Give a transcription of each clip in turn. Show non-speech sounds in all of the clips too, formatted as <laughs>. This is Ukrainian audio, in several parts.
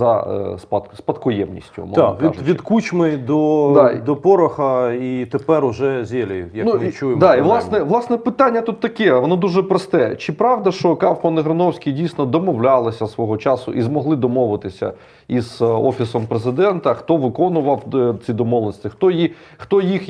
за е, спадкоємністю. Так, від, кажучи. від кучми до, Да. до пороха, і тепер уже зелі, як ми і- чуємо. Да, і власне, власне питання тут таке, воно дуже просте. Чи правда, що Кавпан і Грановський дійсно домовлялися свого часу і змогли домовитися із е, офісом президента? Хто виконував е, ці домовленості? Хто, ї, хто їх,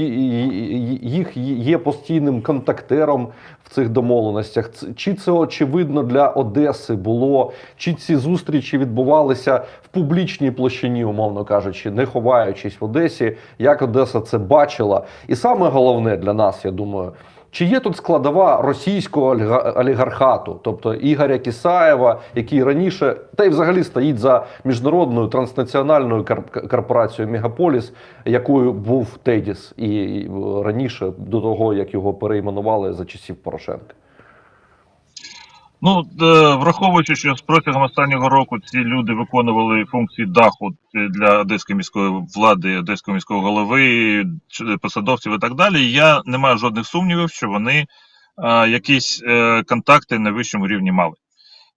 їх є постійним контактером в цих домовленостях? Чи це очевидно для Одеси було? Чи ці зустрічі відбувалися в публічній площині, умовно кажучи, не ховаючись в Одесі? Як Одеса це бачила? І саме головне для нас, я думаю. Чи є тут складова російського оліга- олігархату, тобто Ігоря Кісаєва, який раніше та й взагалі стоїть за міжнародною транснаціональною кор- корпорацією Мегаполіс, якою був Тедіс, і раніше до того як його перейменували за часів Порошенка? Ну, е, враховуючи, що протягом останнього року ці люди виконували функції даху для одеської міської влади, одеського міського голови, посадовців і так далі, я не маю жодних сумнівів, що вони е, якісь е, контакти на вищому рівні мали.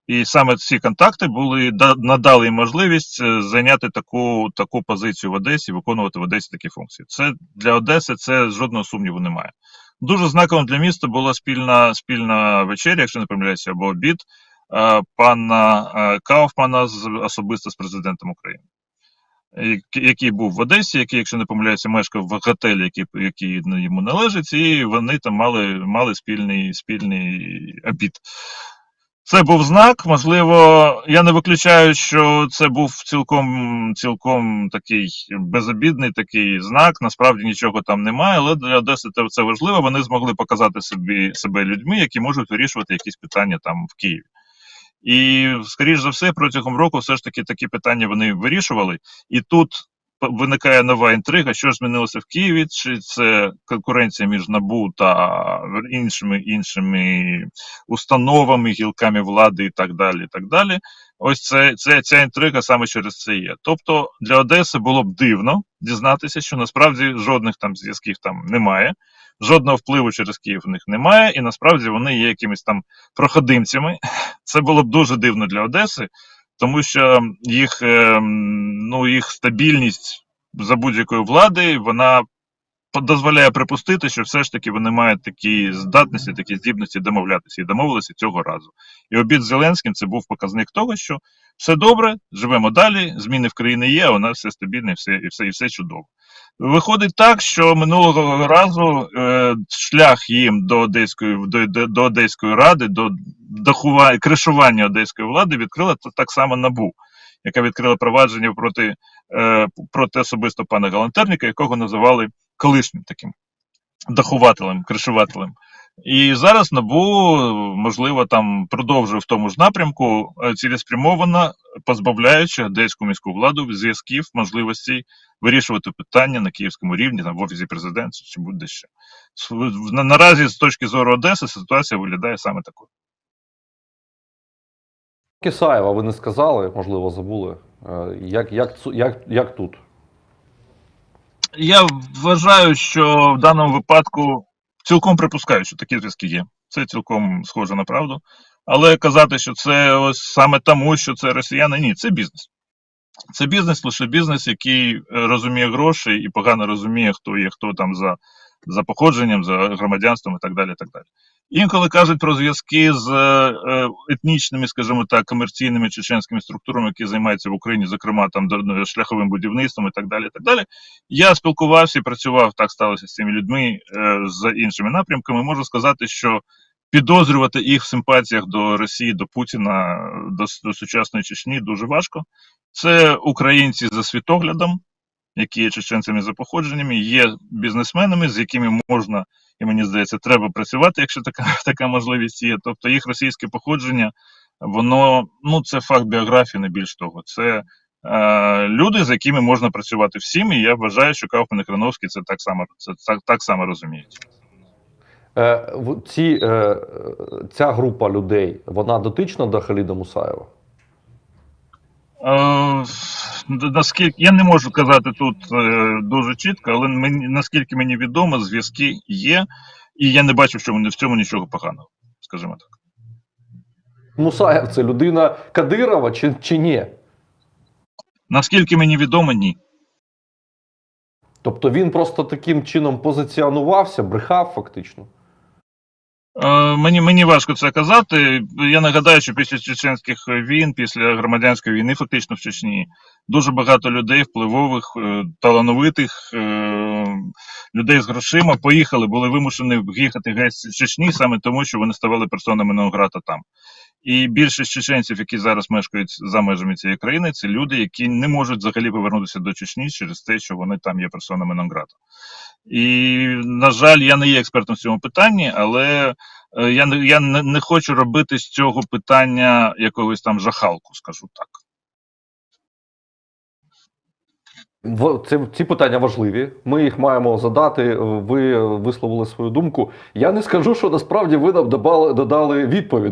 І саме ці контакти були надали їм можливість е, зайняти таку, таку позицію в Одесі, виконувати в Одесі такі функції. Це для Одеси це жодного сумніву немає. Дуже знаковим для міста була спільна спільна вечеря, якщо не помиляюся, або обід е, пана е, Кауфмана особисто з президентом України, який був в Одесі, який, якщо не помиляюся, мешкав в готелі, який, який йому належить, і вони там мали, мали спільний, спільний обід. Це був знак. Можливо, я не виключаю, що це був цілком, цілком такий безобідний такий знак. Насправді нічого там немає, але для Одеси це, важливо. Вони змогли показати собі себе людьми, які можуть вирішувати якісь питання там в Києві. І, скоріш за все, протягом року все ж таки такі питання вони вирішували. І тут виникає нова інтрига, що ж змінилося в Києві, чи це конкуренція між НАБУ та іншими іншими установами, гілками влади і так далі. і так далі. Ось це, це ця інтрига саме через це є. Тобто для Одеси було б дивно дізнатися, що насправді жодних там зв'язків там немає, жодного впливу через Київ в них немає, і насправді вони є якимись там проходимцями. Це було б дуже дивно для Одеси, тому що їх, ем, ну, їх стабільність за будь-якої влади, вона дозволяє припустити, що все ж таки вони мають такі здатності, такі здібності домовлятися і домовилися цього разу. І обід з Зеленським це був показник того, що все добре, живемо далі, зміни в країні є, а у нас все стабільне, все, і все, і все чудово. Виходить так, що минулого разу е, шлях їм до Одеської до, до, Одеської ради, до дахува, кришування одеської влади відкрила так само набу, яка відкрила провадження проти, е, проти особисто пана Галантерніка, якого називали колишнім таким дахувателем, кришувателем. І зараз НАБУ, можливо, там продовжує в тому ж напрямку е, цілеспрямовано позбавляючи одеську міську владу зв'язків, можливостей вирішувати питання на київському рівні, там в офісі президента чи будь-де ще. Наразі, з точки зору Одеси, ситуація виглядає саме такою. Кісаєва, ви не сказали, можливо, забули. Е, Як, як, як, як тут? Я вважаю, що в даному випадку цілком припускаю, що такі зв'язки є. Це цілком схоже на правду. Але казати, що це ось саме тому, що це росіяни, ні, це бізнес. Це бізнес, лише бізнес, який е, розуміє гроші і погано розуміє, хто є, хто там за, за походженням, за громадянством і так далі. так далі. Інколи кажуть про зв'язки з е, етнічними, скажімо так, комерційними чеченськими структурами, які займаються в Україні, зокрема там шляховим будівництвом і так далі. так далі. Я спілкувався і працював, так сталося з цими людьми е, з іншими напрямками. Можу сказати, що підозрювати їх в симпатіях до Росії, до Путіна, до, до сучасної Чечні дуже важко. Це українці за світоглядом, які є чеченцями за походженнями, є бізнесменами, з якими можна, і мені здається, треба працювати, якщо така, <laughs> така можливість є. Тобто їх російське походження, воно ну це факт біографії, не більш того. Це е, люди, з якими можна працювати всім, і я вважаю, що Кауфман і Крановський це так само це так, так само розуміють. Е, ці, е, ця група людей, вона дотична до Халіда Мусаєва? Е, наскільки я не можу казати тут е, дуже чітко, але мені наскільки мені відомо, зв'язки є, і я не бачу цьому в цьому нічого поганого, скажімо так. Мусаєв це людина Кадирова чи, чи ні? Наскільки мені відомо, ні. Тобто він просто таким чином позиціонувався, брехав фактично. Е, Мені, мені важко це казати. Я нагадаю, що після чеченських війн, після громадянської війни, фактично в Чечні, дуже багато людей, впливових, е, талановитих е, людей з грошима поїхали, були вимушені їхати геть з Чечні саме тому, що вони ставали персонами Нонграта там. І більшість чеченців, які зараз мешкають за межами цієї країни, це люди, які не можуть взагалі повернутися до Чечні через те, що вони там є персонами Нонграта. І, на жаль, я не є експертом в цьому питанні, але е, я, не, не, хочу робити з цього питання якогось там жахалку, скажу так. Це, ці питання важливі. Ми їх маємо задати. Ви висловили свою думку. Я не скажу, що насправді ви нам додали, додали відповідь.